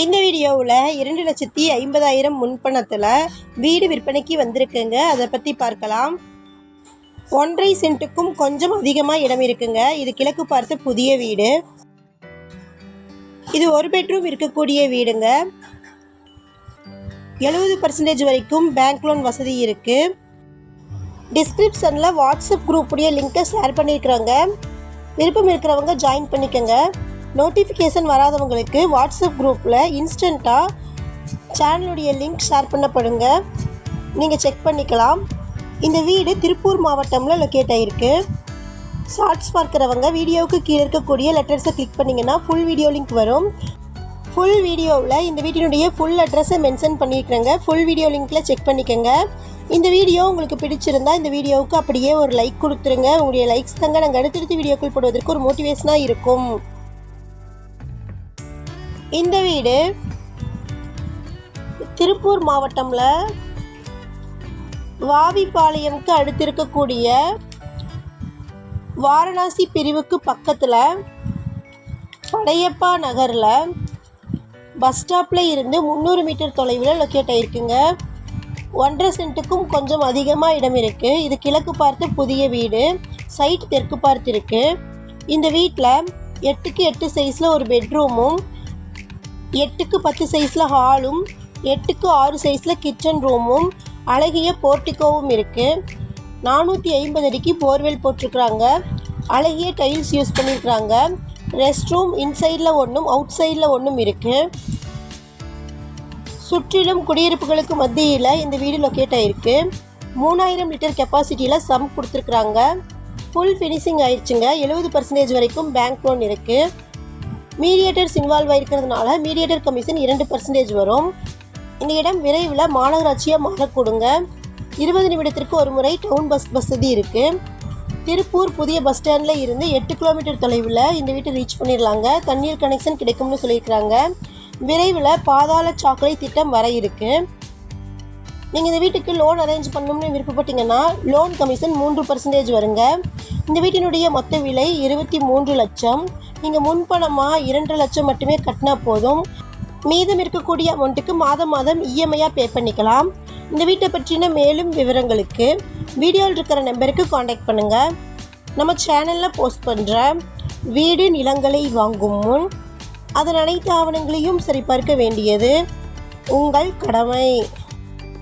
இந்த வீடியோவில் இரண்டு லட்சத்தி ஐம்பதாயிரம் முன்பணத்தில் வீடு விற்பனைக்கு வந்திருக்குங்க. அதை பற்றி பார்க்கலாம். ஒன்றரை சென்ட்டுக்கும் கொஞ்சம் அதிகமாக இடம் இருக்குங்க. இது கிழக்கு பார்த்த புதிய வீடு. இது ஒரு பெட்ரூம் இருக்கக்கூடிய வீடுங்க. எழுபது பர்சன்டேஜ் வரைக்கும் பேங்க் லோன் வசதி இருக்குது டிஸ்கிரிப்ஷனில் வாட்ஸ்அப் குரூப்புடைய லிங்க்கை ஷேர் பண்ணியிருக்கிறாங்க விருப்பம் இருக்கிறவங்க ஜாயின் பண்ணிக்கோங்க. நோட்டிஃபிகேஷன் வராதவங்களுக்கு வாட்ஸ்அப் குரூப்பில் இன்ஸ்டண்ட்டாக சேனலுடைய லிங்க் ஷேர் பண்ணப்படுங்க. நீங்கள் செக் பண்ணிக்கலாம். இந்த வீடு திருப்பூர் மாவட்டமில் லொக்கேட் ஆகிருக்கு ஷார்ட்ஸ் பார்க்குறவங்க வீடியோவுக்கு கீழே இருக்கக்கூடிய லெட்டர்ஸை கிளிக் பண்ணிங்கன்னா ஃபுல் வீடியோ லிங்க் வரும். ஃபுல் வீடியோவில் இந்த வீட்டினுடைய ஃபுல் அட்ரஸை மென்ஷன் பண்ணியிருக்கிறேங்க. ஃபுல் வீடியோ லிங்க்கில் செக் பண்ணிக்கோங்க. இந்த வீடியோ உங்களுக்கு பிடிச்சிருந்தா இந்த வீடியோவுக்கு அப்படியே ஒரு லைக் கொடுத்துருங்க. உங்களுடைய லைக்ஸ் தாங்க நாங்கள் அடுத்தடுத்து வீடியோக்கள் போடுவதற்கு ஒரு மோட்டிவேஷனாக இருக்கும். இந்த வீடு திருப்பூர் மாவட்டம்ல வாவிப்பாளையம்க்கு அடுத்து இருக்கக்கூடிய வாரணாசி பிரிவுக்கு பக்கத்தில் படையப்பா நகரில் பஸ் ஸ்டாப்பில் இருந்து முந்நூறு மீட்டர் தொலைவில் லொக்கேட் ஆகிருக்குங்க ஒன்றரை சென்ட்டுக்கும் கொஞ்சம் அதிகமாக இடம் இருக்குது இது கிழக்கு பார்த்து புதிய வீடு. சைட் தெற்கு பார்த்து இருக்குது இந்த வீட்டில் எட்டுக்கு எட்டு சைஸில் ஒரு பெட்ரூமும் எட்டுக்கு பத்து சைஸில் ஹாலும் எட்டுக்கு ஆறு சைஸில் கிச்சன் ரூமும் அழகிய போர்ட்டிகோவும் இருக்குது நானூற்றி ஐம்பது அடிக்கு போர்வெல் போட்டிருக்கிறாங்க. அழகிய டைல்ஸ் யூஸ் பண்ணியிருக்கிறாங்க ரெஸ்ட் ரூம் இன்சைடில் ஒன்றும் அவுட் சைடில் ஒன்றும் இருக்குது சுற்றிலும் குடியிருப்புகளுக்கு மத்தியில் இந்த வீடு லொக்கேட் ஆகிருக்கு மூணாயிரம் லிட்டர் கெப்பாசிட்டியில் சம் கொடுத்துருக்குறாங்க. ஃபுல் ஃபினிஷிங் ஆயிடுச்சுங்க. எழுபது பர்சன்டேஜ் வரைக்கும் பேங்க் லோன் இருக்குது மீடியேட்டர்ஸ் இன்வால்வ் ஆகிருக்கிறதுனால மீடியேட்டர் கமிஷன் இரண்டு பர்சன்டேஜ் வரும். இந்த இடம் விரைவில் மாநகராட்சியாக மாறக்கூடுங்க இருபது நிமிடத்திற்கு ஒரு முறை டவுன் பஸ் வசதி இருக்குது திருப்பூர் புதிய பஸ் ஸ்டாண்டில் இருந்து எட்டு கிலோமீட்டர் தொலைவில் இந்த வீட்டை ரீச் பண்ணிடலாங்க. தண்ணீர் கனெக்ஷன் கிடைக்கும்னு சொல்லியிருக்கிறாங்க. விரைவில் பாதாள சாக்கடை திட்டம் வர இருக்குது நீங்கள் இந்த வீட்டுக்கு லோன் அரேஞ்ச் பண்ணணும்னு விருப்பப்பட்டீங்கன்னா லோன் கமிஷன் மூன்று பர்சன்டேஜ் வருங்க. இந்த வீட்டினுடைய மொத்த விலை இருபத்தி மூன்று லட்சம். நீங்கள் முன்பணமாக இரண்டு லட்சம் மட்டுமே கட்டினா போதும். மீதம் இருக்கக்கூடிய அமௌண்ட்டுக்கு மாதம் மாதம் இஎம்ஐயாக பே பண்ணிக்கலாம். இந்த வீட்டை பற்றின மேலும் விவரங்களுக்கு வீடியோவில் இருக்கிற நம்பருக்கு காண்டாக்ட் பண்ணுங்கள் நம்ம சேனலில் போஸ்ட் பண்ணுற வீடு நிலங்களை வாங்கும் முன் அதன் அனைத்து ஆவணங்களையும் சரிபார்க்க வேண்டியது உங்கள் கடமை.